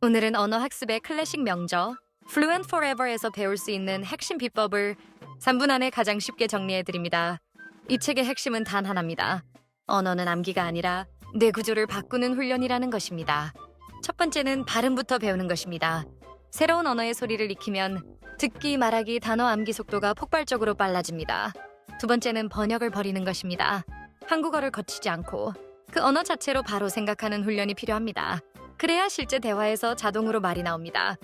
오늘은 언어 학습의 클래식 명저 Fluent Forever에서 배울 수 있는 핵심 비법을 3분 안에 가장 쉽게 정리해 드립니다. 이 책의 핵심은 단 하나입니다. 언어는 암기가 아니라 뇌 구조를 바꾸는 훈련이라는 것입니다. 첫 번째는 발음부터 배우는 것입니다. 새로운 언어의 소리를 익히면 듣기, 말하기, 단어 암기 속도가 폭발적으로 빨라집니다. 두 번째는 번역을 버리는 것입니다. 한국어를 거치지 않고 그 언어 자체로 바로 생각하는 훈련이 필요합니다. 그래야 실제 대화에서 자동으로 말이 나옵니다.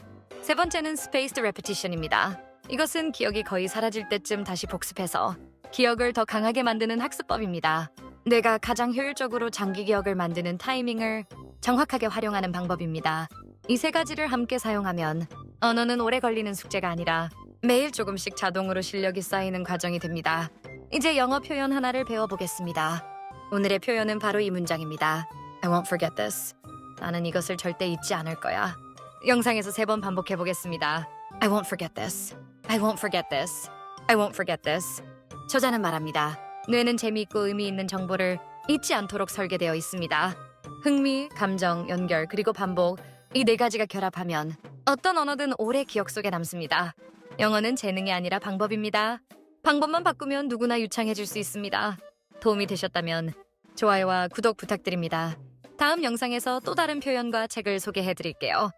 세 번째는 spaced repetition입니다. 이것은 기억이 거의 사라질 때쯤 다시 복습해서 기억을 더 강하게 만드는 학습법입니다. 뇌가 가장 효율적으로 장기 기억을 만드는 타이밍을 정확하게 활용하는 방법입니다. 이 세 가지를 함께 사용하면 언어는 오래 걸리는 숙제가 아니라 매일 조금씩 자동으로 실력이 쌓이는 과정이 됩니다. 이제 영어 표현 하나를 배워보겠습니다. 오늘의 표현은 바로 이 문장입니다. I won't forget this. 나는 이것을 절대 잊지 않을 거야. 영상에서 세 번 반복해 보겠습니다. I won't forget this. I won't forget this. I won't forget this. 저자는 말합니다. 뇌는 재미있고 의미 있는 정보를 잊지 않도록 설계되어 있습니다. 흥미, 감정, 연결, 그리고 반복 이 네 가지가 결합하면 어떤 언어든 오래 기억 속에 남습니다. 영어는 재능이 아니라 방법입니다. 방법만 바꾸면 누구나 유창해질 수 있습니다. 도움이 되셨다면 좋아요와 구독 부탁드립니다. 다음 영상에서 또 다른 표현과 책을 소개해 드릴게요.